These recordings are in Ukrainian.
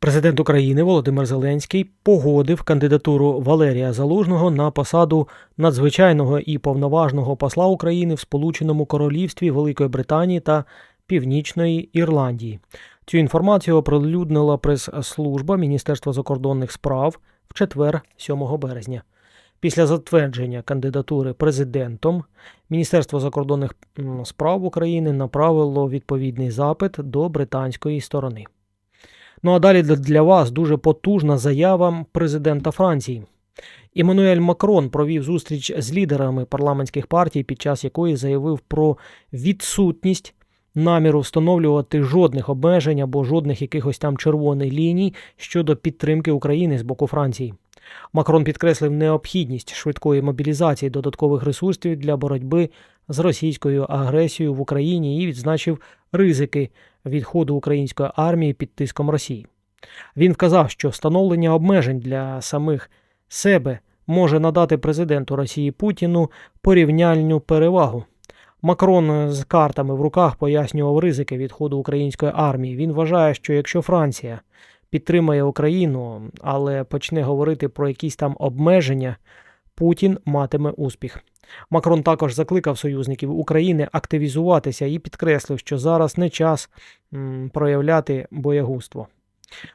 Президент України Володимир Зеленський погодив кандидатуру Валерія Залужного на посаду надзвичайного і повноважного посла України в Сполученому Королівстві Великої Британії та Північної Ірландії. Цю інформацію оприлюднила прес-служба Міністерства закордонних справ в четвер, 7 березня. Після затвердження кандидатури президентом Міністерство закордонних справ України направило відповідний запит до британської сторони. Ну а далі для- вас дуже потужна заява президента Франції. Іммануель Макрон провів зустріч з лідерами парламентських партій, під час якої заявив про відсутність наміру встановлювати жодних обмежень або жодних якихось там червоних ліній щодо підтримки України з боку Франції. Макрон підкреслив необхідність швидкої мобілізації додаткових ресурсів для боротьби з російською агресією в Україні і відзначив ризики відходу української армії під тиском Росії. Він вказав, що встановлення обмежень для самих себе може надати президенту Росії Путіну порівняльну перевагу. Макрон з картами в руках пояснював ризики відходу української армії. Він вважає, що якщо Франція підтримає Україну, але почне говорити про якісь там обмеження, Путін матиме успіх. Макрон також закликав союзників України активізуватися і підкреслив, що зараз не час проявляти боягузтво.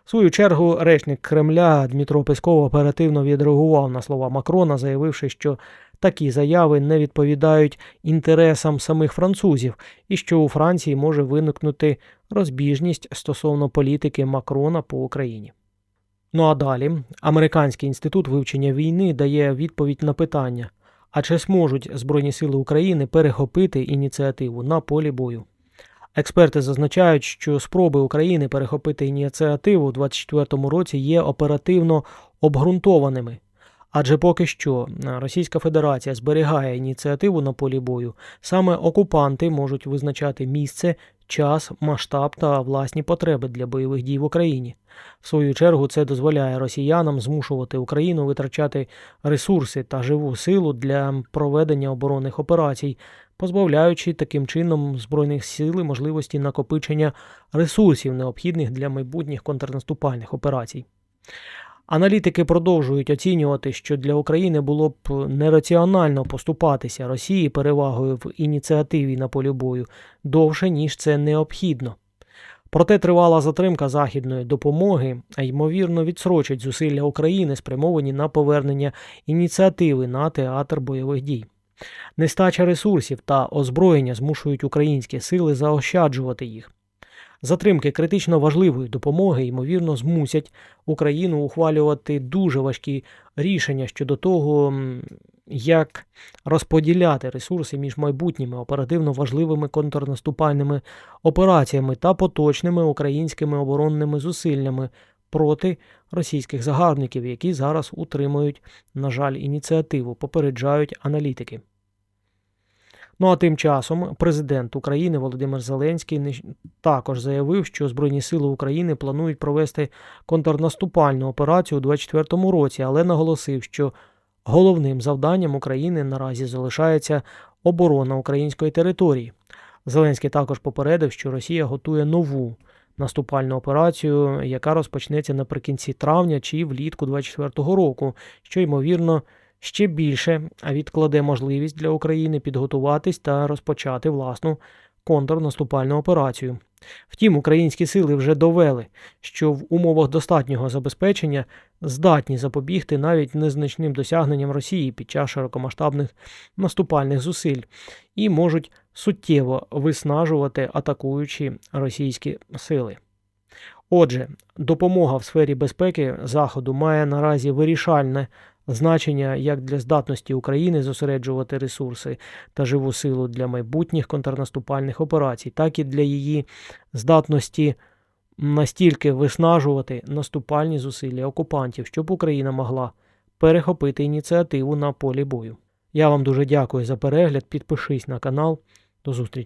В свою чергу речник Кремля Дмитро Песков оперативно відреагував на слова Макрона, заявивши, що такі заяви не відповідають інтересам самих французів і що у Франції може виникнути розбіжність стосовно політики Макрона по Україні. Ну а далі Американський інститут вивчення війни дає відповідь на питання: а чи зможуть Збройні сили України перехопити ініціативу на полі бою? Експерти зазначають, що спроби України перехопити ініціативу у 2024 році є оперативно обґрунтованими. Адже поки що е, Російська Федерація зберігає ініціативу на полі бою, саме окупанти можуть визначати місце, час, масштаб та власні потреби для бойових дій в Україні. В свою чергу це дозволяє росіянам змушувати Україну витрачати ресурси та живу силу для проведення оборонних операцій, позбавляючи таким чином збройних сил можливості накопичення ресурсів, необхідних для майбутніх контрнаступальних операцій. Аналітики продовжують оцінювати, що для України було б нераціонально поступатися Росії перевагою в ініціативі на полі бою довше, ніж це необхідно. Проте тривала затримка західної допомоги, а ймовірно відсрочить зусилля України, спрямовані на повернення ініціативи на театр бойових дій. Нестача ресурсів та озброєння змушують українські сили заощаджувати їх. Затримки критично важливої допомоги, ймовірно, змусять Україну ухвалювати дуже важкі рішення щодо того, як розподіляти ресурси між майбутніми оперативно важливими контрнаступальними операціями та поточними українськими оборонними зусиллями проти російських загарбників, які зараз утримують, на жаль, ініціативу, попереджають аналітики. Ну а тим часом президент України Володимир Зеленський також заявив, що Збройні сили України планують провести контрнаступальну операцію у 2024 році, але наголосив, що головним завданням України наразі залишається оборона української території. Зеленський також попередив, що Росія готує нову наступальну операцію, яка розпочнеться наприкінці травня чи влітку 2024 року, що ймовірно ще більше відкладе можливість для України підготуватись та розпочати власну контрнаступальну операцію. Втім, українські сили вже довели, що в умовах достатнього забезпечення здатні запобігти навіть незначним досягненням Росії під час широкомасштабних наступальних зусиль і можуть суттєво виснажувати атакуючі російські сили. Отже, допомога в сфері безпеки Заходу має наразі вирішальне значення як для здатності України зосереджувати ресурси та живу силу для майбутніх контрнаступальних операцій, так і для її здатності настільки виснажувати наступальні зусилля окупантів, щоб Україна могла перехопити ініціативу на полі бою. Я вам дуже дякую за перегляд. Підпишись на канал. До зустрічі.